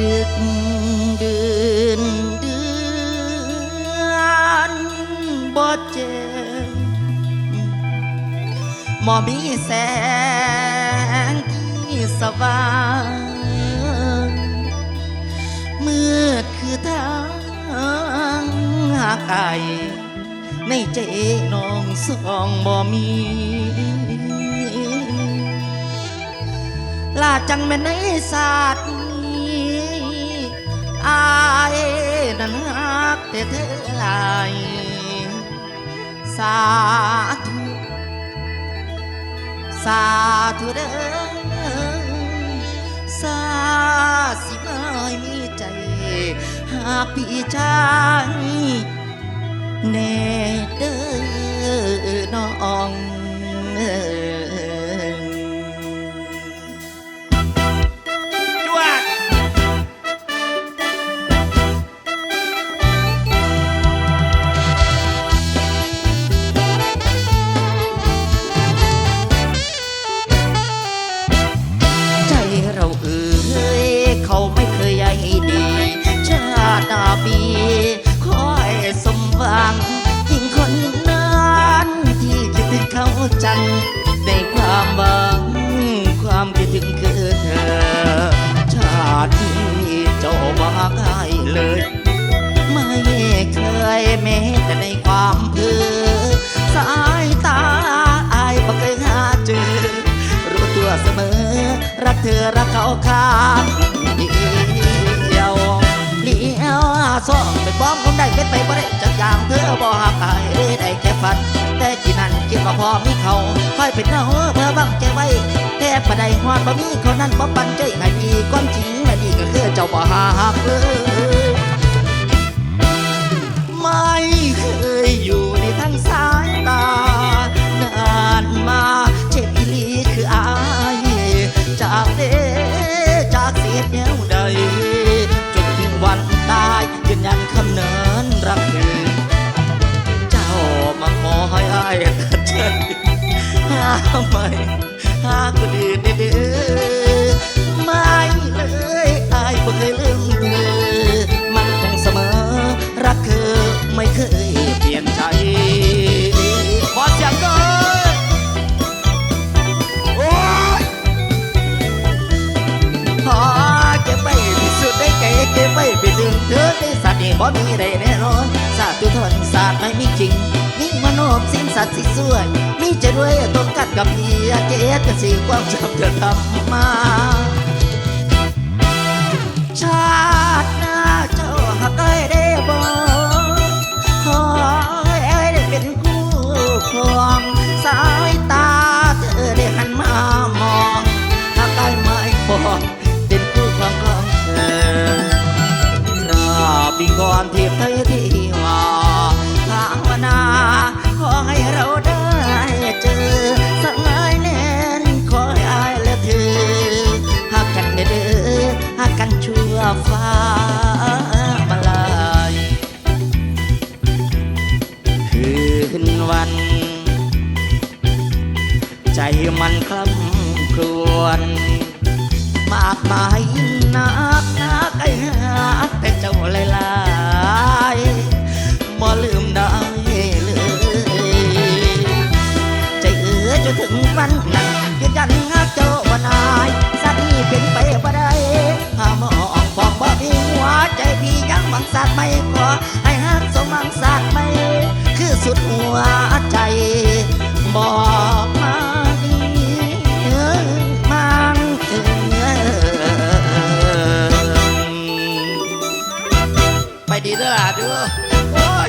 เดือนเดือนบ่เจอมอมีแสงที่สว่างมืดคือทางหากไอในใจน้องสองบ่มีลาจังแม่นในศาสตร์ อายนั้นฮักแต่เธอหลายสาธุสาธุเด้อสาสิไม่มีใจ หากพี่ชายแน่เด้อน้องเอ้ย เขาจังในความหวังความคิดถึงคือเธอ ชาติที่เจ้ามาง่ายเลย ไม่เคยแม้แต่ในความเพ้อสายตาอายบ่เคยหาเจอ รู้ตัวเสมอ รักเธอรักเขาข้างเดียวเลี้ยวสองเป็นบ้อมคงได้เป็นไปบ่ได้จากอย่างเธอบ่หักอายได้แค่ฝัน แต่จีนั่นคิดว่าพอมีเขาค่อยเป็นเงาเพื่อบังใจไว้แทบบ่ได้ฮอนบ่มีเขานั้นบ่ปันใจให้ดีความจริงและนี่ก็คือเจ้าบ่หักเลย หาไม่หาคนอื่นได้เด้อไม่เลยอายบ่เคยลืมเธอ มันคงเสมอ รักเธอไม่เคยเปลี่ยนใจขอเสียงหน่อยโอ้ยขอเก็บไว้ที่สุดได้ไกลเก็บไว้ไปถึงเธอในสัตว์นี่บ่มีใดแน่นอนศาสตร์ทุกทนศาสตร์ไม่มีจริงมีมโน สัตว์สิสวย มีจะรวยต้องกัดกับเพียเจตกันสิความจำเธอทำมา ชั่วฟ้ามาลาย คืนวัน ใจมันคล่ำครวน มากมายนักนักไอ้หาแต่เจ้าลายลายมได้เล ปีเด้อล่ะเด้อโอ้ย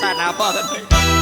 สาดหนาพ่อกันไป